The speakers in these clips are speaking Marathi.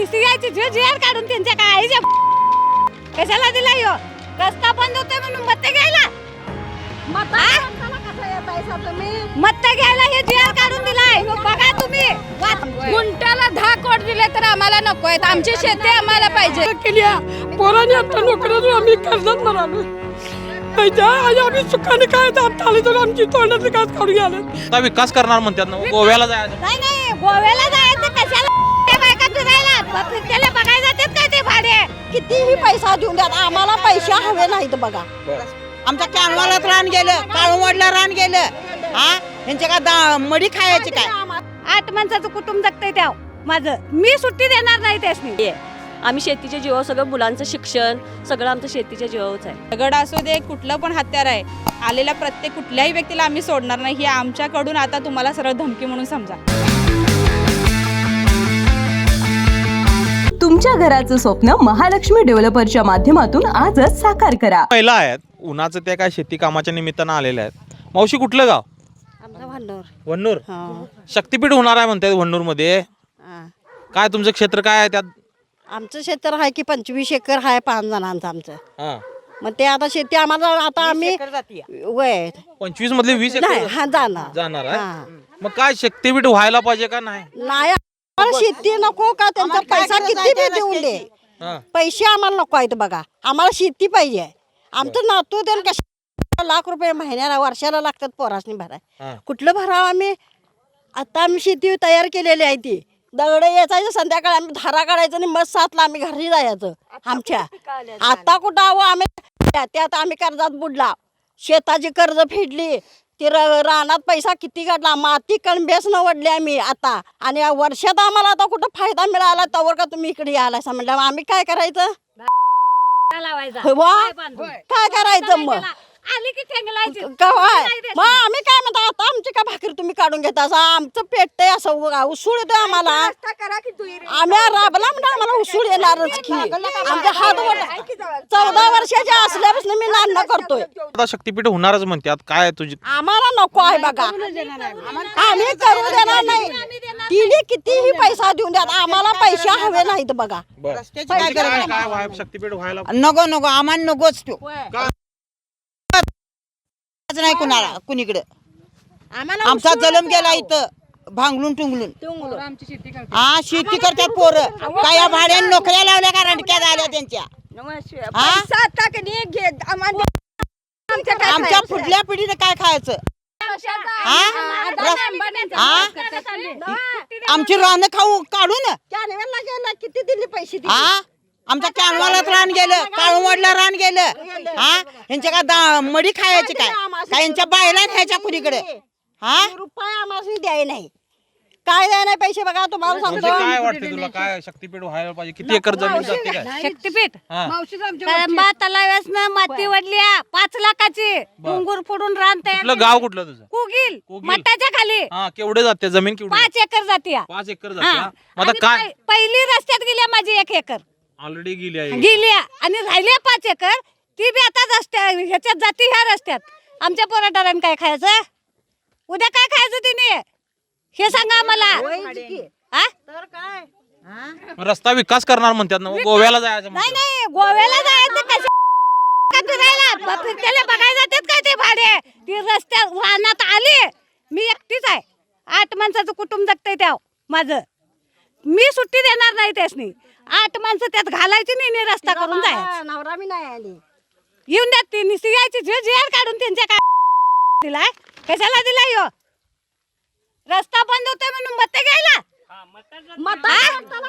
नुसती यायची जे जेर काढून त्यांच्या काय आईच्या कशाला दिला यो? रस्ता बंद होतोय म्हणून मत घ्यायला. मत घ्यायला हे काढून दिलाय. बघा तुम्ही. गुंट्याला दहा कोट दिले तर आम्हाला नको आहेत. आमची शेती आम्हाला पाहिजे. केली. पोरांनी आता नोकऱ्यातून आम्ही कर्जात म्हणालो आम्ही सुखाने काय आता आले तर आमची तोंडाचं घास काढून घ्यायला आता विकास करणार म्हणतात ना? गोव्याला जायचं. नाही नाही. गोव्याला जायचं कशाला? फिरायला फिरत्याला बघायला जातात काय ते भाडे? कितीही पैसा देऊन द्या. आम्हाला पैसे हवे नाहीत बघा. आमच्या कॅनवालात रान गेलं काळूवाडला रान गेलं. हा? यांच्या का दा- मडी खायची काय? आठ माणसाचं कुटुंब जगतंय त्या माझं. मी सुट्टी देणार नाही त्यासनी. आम्ही शेतीच्या जीवावर सगळं मुलांचं शिक्षण सगळं आमचं शेतीच्या जीवावरच आहे. दगड असू दे कुठलं पण हत्यार आहे. आलेल्या प्रत्येक कुठल्याही व्यक्तीला आम्ही सोडणार नाही. ही आमच्याकडून आता तुम्हाला सरळ धमकी म्हणून समजा. तुमच्या घराचं स्वप्न महालक्ष्मी डेव्हलपरच्या माध्यमातून आजच साकार करा. महिला आहेत. उन्हाचं त्या काय शेती कामाच्या निमित्तानं आलेल्या आहेत. मावशी कुठलं गाव? आमचा वन्नूर? शक्तीपीठ होणार आहे म्हणतात वन्नूरमध्ये काय तुमचं क्षेत्र काय आहे त्यात? आमचं क्षेत्र आहे की पंचवीस एकर आहे पाच जणांचं आमचं. हा. मग ते आता शेती आम्हाला आता आम्ही वय. पंचवीस मधले वीस नाही हा जाणार. जाणार हा. आहे मग काय शक्तीपीठ व्हायला पाहिजे का नाही? नाही आम्हाला शेती नको का? त्यांचा पैसा किती बी देऊन दे. हा. पैसे आम्हाला नको आहेत बघा. आम्हाला शेती पाहिजे. आमचं नातू त्यानं कशा लाख रुपये महिन्याला वर्षाला लागतात पोरासनी भराय. कुठलं भरावं आम्ही? आता आम्ही शेती तयार केलेली आहे ती. दगड यायचं संध्याकाळी आम्ही धारा काढायचं आणि मग सातला आम्ही घरी जायचं आमच्या. आता कुठं आहो आम्ही? त्यात आम्ही कर्जात बुडला. शेताची कर्ज फेडली. ती र- रानात पैसा किती काढला? माती कणबेस न वडली आम्ही आता. आणि या वर्षात आम्हाला आता कुठं फायदा मिळाला तवर का तुम्ही इकडे यायला म्हणलं. मग आम्ही काय करायचं? लावायचा. काय करायचं मग? आली की ठेंगलायची काय नाही देत मग आम्ही काय म्हणतो आता आमची का भाकरी तुम्ही काढून घेता? असं आमचं पेटतंय असं उ- उसूळ येतोय आम्हाला. आम्ही राबला म्हणजे आम्हाला उसूळ येणारच की. आमच्या हात बोट चौदा वर्षाच्या असल्यापासून मी नांद करतोय. आता शक्तीपीठ होणारच म्हणतात काय तुझी आम्हाला नको आहे बघा. आम्ही करू देणार नाही. तिने कितीही पैसा देऊन द्या आम्हाला पैसे हवे नाहीत बघा. तुझी काय काय व्हाय- शक्तीपीठ व्हायला नको नको आम्हाला नकोच तो नाही कुणाला कुणीकडे आमचा जलम गेला इथं भांगलून टुंगलून हा शेती करतात पोरं काय या भाड्याने नोकऱ्या लावल्या का रंडक्या झाल्या त्यांच्या हा? आमच्या पुढल्या पिढीने काय खायचं हा? हा? आमची रानं खाऊ काढून किती दिली पैसे हा आमच्या कॅनवालात रान गेलं काळूवाडला रान गेलं. हा? यांच्या का दा- मडी खायची काय? काय यांच्या बायला न्यायच्या कुणीकडे? हा? रुपये आम्हाला द्याय नाही. काय द्याय नाही पैसे बघा तुम्हाला म्हणजे काय वाटतं तुला? काय शक्तीपीठ व्हायला पाहिजे? किती एकर जमीन जाते काय? शक्तीपीठ? हा. कळंबा तलाव्यासनं माती वडल्या पाच लाखाची. डोंगर फोडून रान तयार कुठलं गाव कुठलं तुझं? कुगील. कुगील. मठाच्या खाली. हा केवढे जाते? जमीन केवढी? पाच एकर जाते. पाच एकर. जाते हा? मग आणि आता काय? पहि- पहिली रस्त्यात गेल्या माझी एक एकर. ऑलरेडी गेली आहे. गेल्या आणि राहिल्या पाच एकर ती बी आता रस्त्या ह्याच्यात जाते ह्या रस्त्यात. आमच्या पोराटारांनी काय खायचं? उद्या काय खायचं तिने? हे सांगा आम्हाला. हा? रस्ता विकास करणार म्हणतात ना गोव्याला जायचं नाही म्हणतात. नाही गोव्याला जायचं कशा का फिरायला? ब- फिरत्याला बघायला जातात काय ते भाडे? ती रस्त्यात वाहनात आली. मी एकटीच आहे. आठ माणसाचं कुटुंब जगतंय त्या माझं. मी सुट्टी देणार नाही त्यासनी. आठ माणसं त्यात घालायची नाही आणि रस्ता करून जायचं. नवरा मी नाही आली. येऊन द्या ती निसी यायची जे जेर काढून त्यांच्या काय दिलाय. कशाला दिलाय ह्यो रस्ता बंद होतोय म्हणून मत घ्यायला?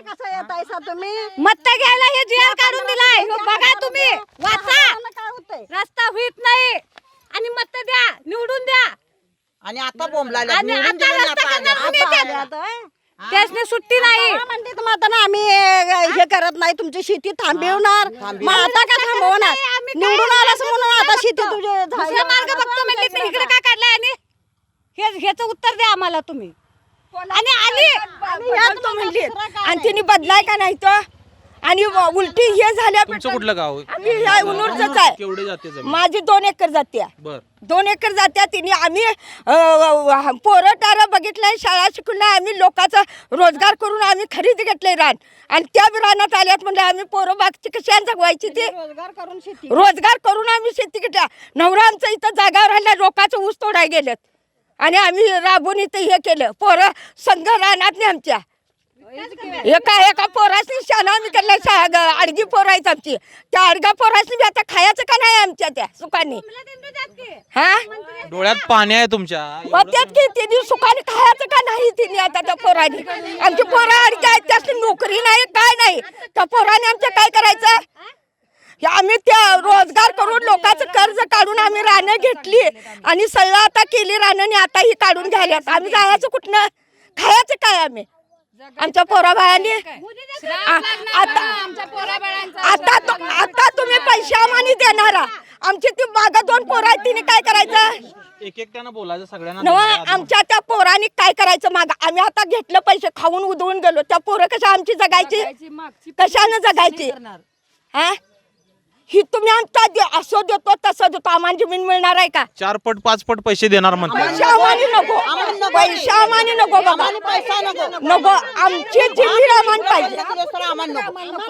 कसं येतायसा तुम्ही? मत घ्यायला हे जेर काढून दिलाय. बघा तुम्ही. वाचा. काय होतंय? रस्ता होत नाही. आणि मत द्या निवडून द्या. आणि आता बोंबला आणि आता रस्ता करणार तुम्ही. त्यासनी सुट्टी नाही. म्हणते ना आम्ही हे करत नाही तुमची शेती थांबवणार. मग आता का थांबवणार? आम्ही काय निवडून आलास म्हणून आता शेती तुझे मार्ग बघतो म्हणले तर इकडे काय काढलाय आणि? हे ह्याचं उत्तर द्या आम्हाला तुम्ही. आणि आली म्हणली. आणि तिने बदलाय का नाही तर? आणि उलटी हे झाल्या कुठलं गाव आहे? माझी दोन एकर जाते. बर. दोन एकर जात्या तिने आम्ही अ, व- पोरं टारं बघितलंय शाळा शिकवल्या आम्ही लोकांचा रोजगार करून आम्ही खरेदी घेतलंय रान. आणि त्या रानात आल्यात म्हणजे आम्ही पोरं बागची कशी जगवायची ते? रोजगार करून शेती रोजगार करून आम्ही शेती घेतल्या. नवरा आमचं इथं जागावर राहिल्या लोकांचं ऊस तोडाय गेलेत. आणि आम्ही राबून इथं हे केलं. पोरं संघ रानात नाही आमच्या. एका एका पोरासनी शाळा आम्ही केलं शा- ग- आडगी पोरं आहेत आमची. त्या आडगा पोरासनी बी आता खायचं का नाही आमच्या त्या सुखाने हा? डोळ्यात पाणी आहे तुमच्या? होत्यात की तिने सुखाने खायचं का नाही तिने आता त्या पोराने? आमची पोरं अडकी आहेत त्यासनी नोकरी नाही काय नाही. त्या पोराने आमच्या काय करायचं? हे आम्ही त्या रोजगार करून लोकांचं कर्ज काढून आम्ही रानं घेतली आणि सल्ला आता केली रानं आता ही काढून घ्यायल्यात आम्ही जायचं कुठनं? खायचं काय आम्ही? आमच्या पोराबाळांनी आता आता तु- आता तुम्ही पैसे आम्हाला देणारा. आमची ती मागं दोन पोरं आहेत तिने काय करायचं? एक एक त्यानं बोलायचं सगळ्यांना नवा. आमच्या त्या पोरांनी काय करायचं माग? आम्ही आता घेतलं पैसे खाऊन उधळून गेलो. त्या पोरं कशा आमची जगायची? कशानं जगायची? हा? ही तुम्ही आमचा दे- असं देतो तसं देतो. आम्हाला जमीन मिळणार आहे का? चार पट पाच पट पैसे देणार म्हणतात. पैसे आम्हाला नको. पैसे आम्हाला नको बाबा. नको. आमची जमीन आम्हाला पाहिजे.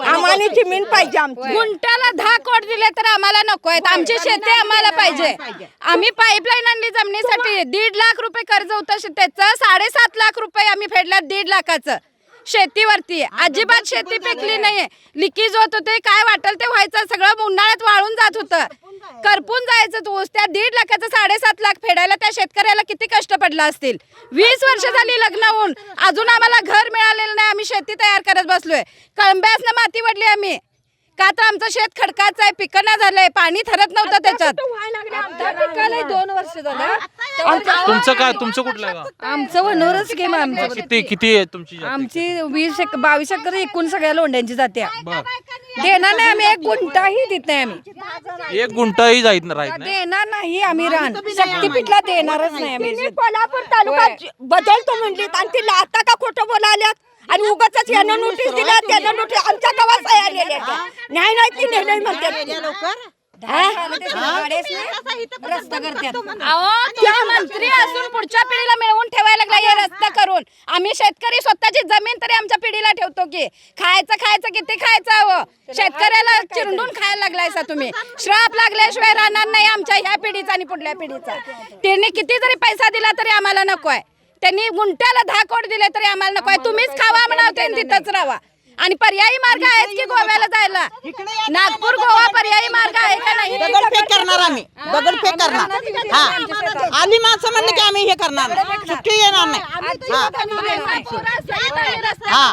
आम्हाला जमीन पाहिजे आमची. गुंटाला दहा कोट दिले तर आम्हाला नको आहेत. आमची शेती आम्हाला पाहिजे. आम्ही पाईपलाईन आणली जमिनीसाठी. दीड लाख रुपये कर्ज होतं. त्याचं साडेसात लाख रुपये आम्ही फेडल्यात दीड लाखाचं. शेतीवरती अजिबात शेती पिकली नाहीये. लिकीज होत होते काय वाटेल ते व्हायचं सगळं उन्हाळ्यात वाळून जात होतं. करपून जायचं. तू. त्या दीड लाखाचं साडेसात लाख फेडायला त्या शेतकऱ्याला किती कष्ट पडलं असतील? वीस वर्ष झाली लग्न होऊन. अजून आम्हाला घर मिळालेलं नाही. आम्ही शेती तयार करत बसलोय. कळंब्यासनं माती वडली आम्ही. का तर आमचं शेत खडकाचं आहे पिकं झालंय पाणी ठरत नव्हतं त्याच्यात. दोन वर्ष झालं. तुमचं काय? तुमचं कुठलं गाव? आमचं वनोरच गेम आमचं. किती किती आहे तुमची जाती? आमची वीस एक बावीस एकर एकूण सगळ्या लोंढ्यांची जाते बर. देणार नाही आम्ही एक गुंठाही देत नाही आम्ही. एक गुंठाही जाईत राहत नाही. देणार नाही आम्ही रान. शक्तीपीठला देणारच नाही आम्ही. कोल्हापूर तालुका बदलतो म्हणलीत आणि तिला आता का खोटं बोलाल्यात आणि उगाच यानं नोटीस दिल्या त्यानं नोटीस आमच्या गावात सह्या त्या. नाही ती नेलंय मंत्री असून पुढच्या पिढीला मिळवून ठेवायला लागला हे रस्ता करून. आम्ही शेतकरी स्वतःची जमीन तरी आमच्या पिढीला ठेवतो की. खायचं खायचं किती खायचं हवं शेतकऱ्याला चिरडून खायला लागलाय सा तुम्ही. श्राप लागल्याशिवाय राहणार नाही आमच्या ह्या पिढीचा आणि पुढल्या पिढीचा. त्यांनी किती जरी पैसा दिला तरी आम्हाला नकोय. त्यांनी गुंट्याला दहा कोट दिले तरी आम्हाला नकोय तुम्हीच खावा म्हणावते तिथंच राहा. आणि पर्यायी मार्ग आहेत की गोव्याला जायला? नागपूर गोवा पर्यायी मार्ग आहे का नाही? दगडफेक करणार आम्ही. दगडफेक करणार. हा. आली माणसं म्हणलं की आम्ही हे करणार सुट्टी येणार नाही. हा.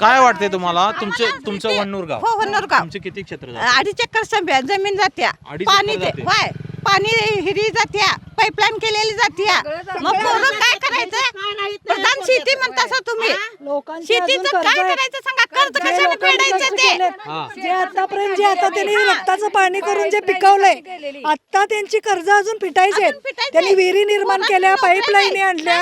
काय वाटते तुम्हाला? तुमचे तुमचं वन्नूर गाव. हो होणार का तुमचे किती क्षेत्र? अडीच एकर संभ्या जमीन जात्या. पाणी पाणी हिरी जात्या. पाईपलाईन केलेली जात्या मग पोरं काय करायचं? प्रधान शेती म्हणता तुम्ही. शेतीचं काय करायचं सांगा? कर्ज कशाने फेडायचं ते? जे आतापर्यंत जे आता त्यांनी रक्ताचं पाणी करून जे पिकवलंय आता त्यांची कर्ज अजून फिटायचे आहेत. त्यांनी विहिरी निर्माण केल्या पाईपलाईनी आणल्या.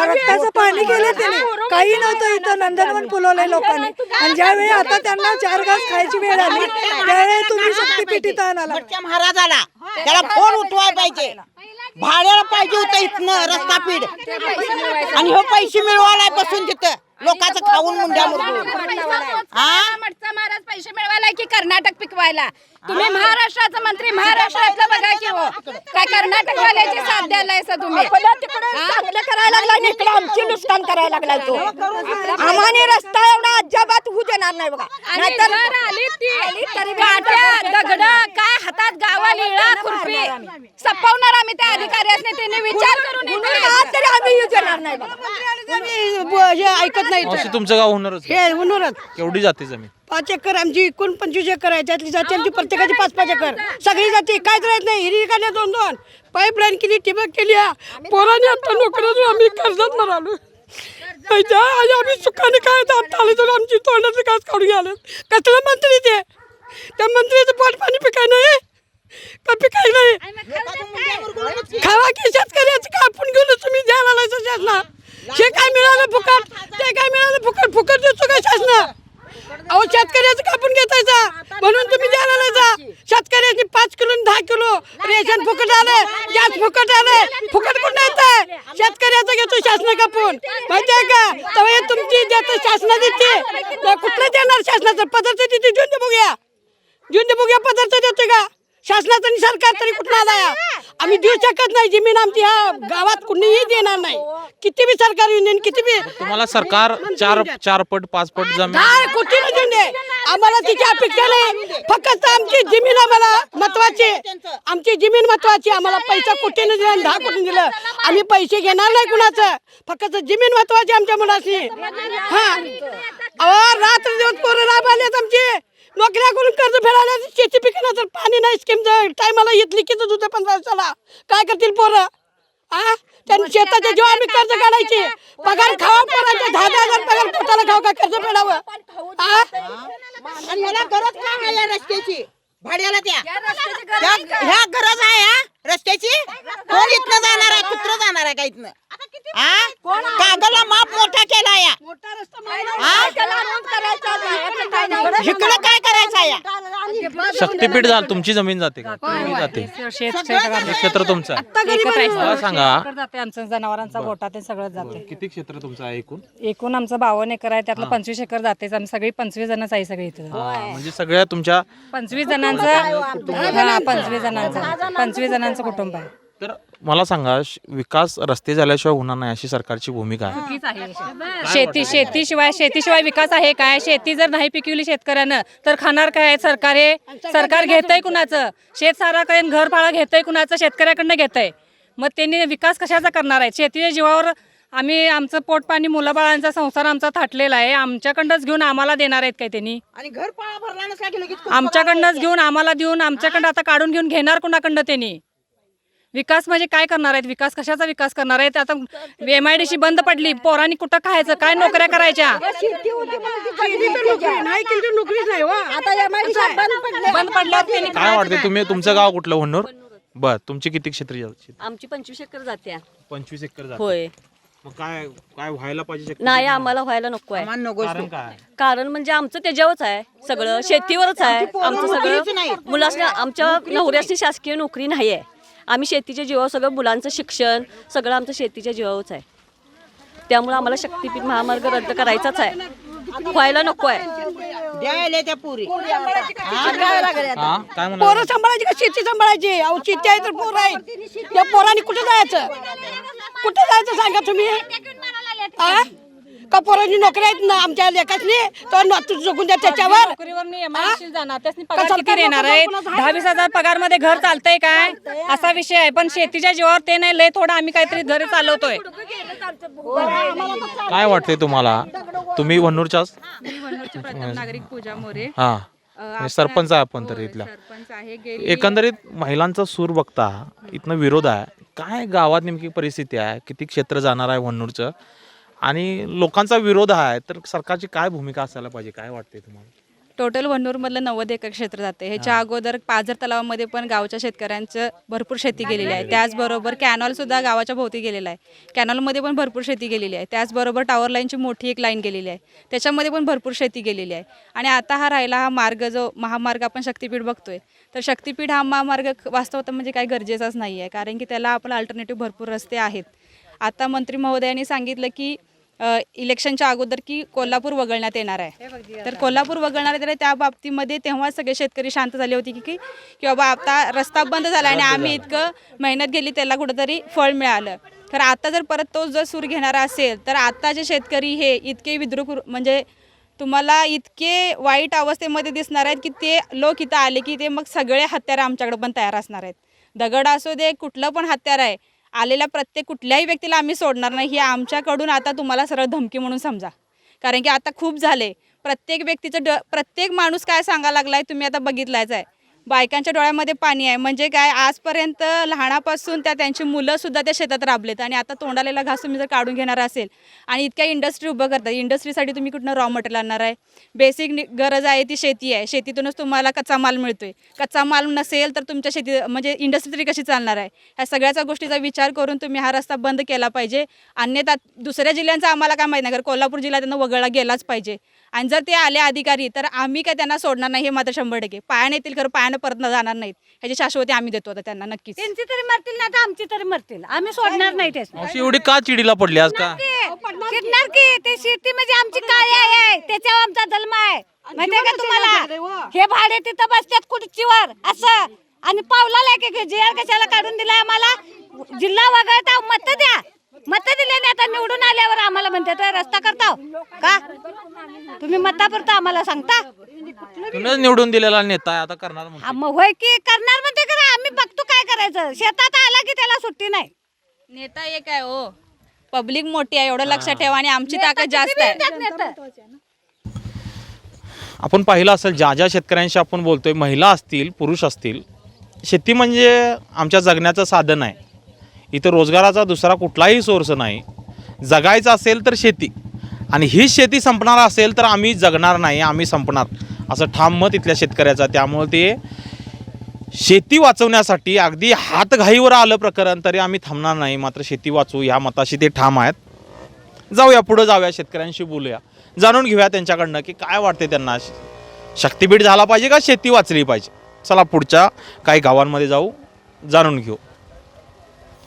रक्ताचं पाणी केलं त्यांनी. काही नव्हतं इथं नंदनवन फुलवलंय लोकांनी. आणि ज्यावेळी आता त्यांना चार घास खायची वेळ आली त्यावेळी तुम्ही शक्तीपीठीत आणाला वरच्या महाराजाला त्याला फोन उठवाय पाहिजे. भाड्याला पाहिजे होतं इथनं रस्ता पीड आणि हो पैसे मिळवायला बसून तिथं लोकांचं खाऊन मुंड्या हा? महाराज पैसे मिळवायला की कर्नाटक पिकवायला? तुम्ही महाराष्ट्राचा मंत्री महाराष्ट्रातलं बघा की हो. काय कर्नाटक वाल्याची साथ द्यायला तुम्ही? आपल्या तिकडे चांगलं करायला लागला इकडे आमची नुकसान करायला लागला तो. आम्हाने रस्ता एवढा अजिबात होऊ देणार नाही बघा. आणि नाहीतर आली ती दगड काय हातात गावाला खुरपी सपवणार त्या अधिकाऱ्याने त्यांनी विचार करून म्हणून आज तरी आम्ही येऊ देणार नाही बघा हे ऐकत नाही मावशी तुमचं गाव होणारच का? हे केवढी जाते जमीन? पाच एकर आमची एकूण पंचवीस एकर आहे त्यातली जाती आमची प्रत्येकाची पाच पाच एकर. सगळी जाती काय करायचं नाही. हिरी काढल्या दोन दोन. पाईपलाईन केली ठिबक केली आहे. पोरांनी आता नोकऱ्यातून आम्ही कर्जात मरालो? आणि आम्ही सुखाने काय तर आता आले तर आमची तोंडाचे काच काढून आले कसलं मंत्री ते? त्या मंत्र्याचं पोट पाणी पिकाय नाही का पिकाय नाही खावा की शेतकऱ्याचं का आपण घेऊन तुम्ही द्यायला लागायचं शासना जे काय मिळालं फुकट ते काय मिळालं फुकट फुकट देतो काय शासना अहो शेतकऱ्याचं कापून घेतायचा म्हणून तुम्ही द्यायला लागायचा शेतकऱ्यांनी पाच किलो आणि दहा किलो रेशन फुकट आलं गॅस फुकट आलं फुकट कुठं येतं शेतकऱ्याचं घेतो शासन कापून माहितीये का तेव्हा हे तुमची देतं शासनाची कुठलं देणार शासनाचं पदार्थ तिथे घेऊन दे बघूया घेऊन दे बघूया पदार्थ देतोय का शासनाचं आणि सरकार तरी कुठं आलाय? आम्ही देऊ शकत नाही जमीन आमची ह्या गावात कुणीही देणार नाही. किती बी सरकार येऊन देईन किती बी तुम्हाला सरकार चार चार पट पाच पट जमीन काय? कुठे नाही देऊन दे आम्हाला तिची अपेक्षा नाही. फक्त आमची जमीन आम्हाला महत्वाची आमची जमीन महत्वाची आम्हाला पैसा कुठे नाही दिला आणि दहा कुठून दिलं. आम्ही पैसे घेणार नाही कुणाचं. फक्त जमीन महत्वाची आमच्या मुलाची हा. अहो रात्र दिवस पोरं राब आलेत आमची. नोकऱ्या करून कर्ज फेडायला शेती पिकणार तर पाणी नाही स्कीम टायमाला येतली की होते पंधरा वर्षाला काय करतील पोरं? हा त्यांनी शेताच्या जेव्हा आम्ही कर्ज काढायचे. पगार खावा पोराचे दहा दहा हजार पगार पोटाला खाऊ का कर्ज फेडावं? हा? आणि ह्याला गरज काय आहे या रस्त्याची? भाड्याला त्या ह्या गरज आहे हा? रस्त्याची? कोण इथनं जाणार आहे? कुत्र जाणार आहे का इथनं? हा कागदला माप मोठा केला या. इकडं काय करायचं या? शक्तीपीठ जा तुमची जमीन जाते का? तुम्ही जाते. हे क्षेत्र तुमचं आहे. मला सांगा. जाते आमचं जनावरांचा गोठा ते सगळं जाते. किती क्षेत्र तुमचं आहे एकूण? एकूण आमचं बावन्न एकर आहे. त्यातलं पंचवीस एकर जातेच. आम्ही सगळी पंचवीस जणच आहे सगळी इथं. हा, म्हणजे सगळ्या तुमच्या पंचवीस जणांचं हा पंचवीस जणांचं. पंचवीस जणांचं. कुटुंब आहे. तर मला सांगा श- विकास रस्ते झाल्याशिवाय होणार नाही अशी सरकारची भूमिका आहे. शेती शेतीशिवाय शेतीशिवाय विकास आहे काय? शेती जर नाही पिकवली शेतकऱ्यानं तर खाणार काय? सरकार हे सरकार घेतंय कुणाचं? शेत सारा घर फाळा घेतंय कुणाचं? शेतकऱ्याकडनं घेतंय. मग त्यांनी विकास कशाचा करणार आहे? शेतीच्या जीवावर आम्ही आमचं पोटपाणी मुलाबाळांचा संसार आमचा थाटलेला आहे. आमच्याकडनंच घेऊन आम्हाला देणार आहेत काय त्यांनी? आणि घर पाळा भरला नसला की लगेच आमच्याकडनंच घेऊन आम्हाला देऊन आमच्याकडनं आता काढून घेऊन घेणार कुणाकडनं त्यांनी? विकास म्हणजे काय करणार आहेत? विकास कशाचा विकास करणार आहेत? आता एम आय डी सी बंद पडली. पोरांनी कुठं खायचं? काय नोकऱ्या करायच्या? हो. बंद पडले. बंद पडल्यावर त्यांनी काय वाटते तुम्ही? तुमचं गाव कुठलं होणार बर तुमची किती क्षेत्र? आमची पंचवीस एकर जाते पंचवीस एकर जाते. होय. मग काय काय व्हायला पाहिजे? नाही आम्हाला व्हायला नको आहे. कारण काय? कारण म्हणजे आमचं त्याच्यावरच आहे. सगळं शेतीवरच आहे. आमचं सगळं मुलासने आमच्या नवऱ्यासनी शासकीय नोकरी नाही आहे आम्ही शेतीच्या जीवावर सगळं मुलांचं शिक्षण सगळं आमचं शेतीच्या जीवावरच आहे. त्यामुळे आम्हाला शक्तीपीठ महामार्ग रद्द करायचाच आहे. व्हायला नको आहे. द्यायला त्या पुरी. हा? काय म्हणा पोरं सांभाळायची का? शेती सांभाळायची? अहो शेती आहे तर पोरं आहेत. या पोरांनी कुठे जायचं? कुठे जायचं सांगा तुम्ही? आ? का पोरांची नोकरी आहेत ना? आमच्या लेखासनी तर न- तू जगून द्या त्याच्यावर. नोकरीवर एमआयडीसी जाणार त्यासनी पगार का किती सरकार देणार नोकरी आहेत? कोणाचं दहा वीस हजार पगारमध्ये घर चालतंय काय? असा विषय आहे. पण शेतीच्या जीवावर ते नाही लय थोडं आम्ही काहीतरी घर चालवतोय. काय वाटते तुम्हाला? तुम्ही वन्नूरच्याच? प्रथम नागरिक पूजा मोरे. हा. म्हणजे सरपंच आहे आपण तर इथला सरपंच आहे गेली. एकंदरीत महिलांचा सूर बघता इथनं विरोध आहे. काय गावात नेमकी परिस्थिती आहे? किती क्षेत्र जाणार आहे वन्नूरचं? आणि लोकांचा विरोध आहे तर सरकारची काय भूमिका असायला पाहिजे? काय वाटते तुम्हाला? टोटल वन्नूरमधलं नव्वद एकर क्षेत्र जाते. ह्याच्या अगोदर पाझर तलावामध्ये पण गावच्या शेतकऱ्यांचं भरपूर शेती गेलेली आहे. त्याचबरोबर कॅनॉल सुद्धा गावाच्या भोवती गेलेला आहे. कॅनॉलमध्ये पण भरपूर शेती गेलेली आहे. त्याचबरोबर टॉवर लाईनची मोठी एक लाईन गेलेली आहे. त्याच्यामध्ये पण भरपूर शेती गेलेली आहे. आणि आता हा राहिला हा मार्ग जो महामार्ग आपण शक्तीपीठ बघतोय तर शक्तीपीठ हा महामार्ग वास्तवता म्हणजे काही गरजेचाच नाही आहे कारण की त्याला आपण अल्टरनेटिव्ह भरपूर रस्ते आहेत. आता मंत्री महोदयांनी सांगितलं की इलेक्शनच्या अगोदर की कोल्हापूर वगळण्यात येणार आहे. तर कोल्हापूर वगळणार आहे तर त्या बाबतीमध्ये तेव्हा सगळे शेतकरी शांत झाले होते की की की बाबा आता रस्ता बंद झाला आणि आम्ही इतकं मेहनत गेली त्याला कुठंतरी फळ मिळालं. तर आता जर परत तोच जर सूर घेणारा असेल तर आत्ताचे शेतकरी हे इतके विद्रुप म्हणजे तुम्हाला इतके वाईट अवस्थेमध्ये दिसणार आहेत की ते लोक इथं आले की ते मग सगळे हत्यारं आमच्याकडे पण तयार असणार आहेत. दगड असू दे कुठलं पण हत्यार आहे आलेल्या प्रत्येक कुठल्याही व्यक्तीला आम्ही सोडणार नाही. ही आमच्याकडून आता तुम्हाला सरळ धमकी म्हणून समजा. कारण की आता खूप झाले. प्रत्येक व्यक्तीचं ड प्रत्येक माणूस काय सांगायला आहे तुम्ही आता बघितलायच आहे. बायकांच्या डोळ्यामध्ये पाणी आहे. म्हणजे काय आजपर्यंत लहानापासून त्या त्यांची मुलंसुद्धा त्या शेतात राबलेत आणि आता तोंडालेला घास तुम्ही जर काढून घेणार असेल आणि इतक्या इंडस्ट्री उभं करतात इंडस्ट्रीसाठी तुम्ही कुठनं रॉ मटेरियल आणणार आहे? बेसिक गरज आहे ती शेती आहे. शेतीतूनच तुम्हाला कच्चा माल मिळतो आहे कच्चा माल नसेल तर तुमच्या शेती म्हणजे इंडस्ट्री तरी कशी चालणार आहे? ह्या सगळ्याचा गोष्टीचा विचार करून तुम्ही हा रस्ता बंद केला पाहिजे. अन्यथा दुसऱ्या जिल्ह्यांचा आम्हाला काय माहीत नाही कारण कोल्हापूर जिल्हा त्यांना वगळला गेलाच पाहिजे. आणि जर ते आले अधिकारी तर आम्ही काय त्यांना सोडणार नाही? हे मात्र शंभर टक्के. पायाने येतील खरं पायानं परत जाणार नाहीत. ह्याची शाश्वती आम्ही देतो आता त्यांना नक्कीच. त्यांची तरी मरतील ना तर आमची तरी मरतील. आम्ही सोडणार नाही मावशी एवढी का चिडीला पडली आज का? शिकणार की ते शेती म्हणजे आमची काळी आहे. त्याच्यावर आमचा जन्म आहे. माहितीये का तुम्हाला? हे भाडे तिथं बसतात खुर्चीवर असं. आणि पावलाला की जीआर कशाला काढून दिलाय आम्हाला? जिल्हा वगळता मत द्या मत दिले नाही आता निवडून म्हणतात "होय, रस्ता करता का? तुम्ही मतापुरता आम्हाला सांगता? तुम्हीच निवडून दिलेला नेता आहे आता करणार म्हणते. हा, मग होय की करणार म्हणते करा आम्ही बघतो काय करायचं. शेतात आला की त्याला सुट्टी नाही. नेता एक आहे हो. पब्लिक मोठी आहे एवढं लक्षात ठेवा आणि आमची ताकद जास्त आहे. आपण पाहिलं असेल ज्या ज्या शेतकऱ्यांशी आपण बोलतोय महिला असतील पुरुष असतील शेती म्हणजे आमच्या जगण्याचं साधन आहे. इथं रोजगाराचा दुसरा कुठलाही सोर्स नाही. जगायचं असेल तर शेती. आणि ही शेती संपणार असेल तर आम्ही जगणार नाही आम्ही संपणार. असं ठाम मत इथल्या शेतकऱ्याचं त्यामुळे ते शेती वाचवण्यासाठी अगदी हातघाईवर आलं प्रकरण तरी आम्ही थांबणार नाही. मात्र शेती वाचवू ह्या मताशी ते ठाम आहेत. जाऊया पुढं जाऊया शेतकऱ्यांशी बोलूया. जाणून घेऊया त्यांच्याकडनं की काय वाटते त्यांना. शक्तीपीठ झाला पाहिजे का शेती वाचली पाहिजे? चला पुढच्या काही गावांमध्ये जाऊ जाणून घेऊ.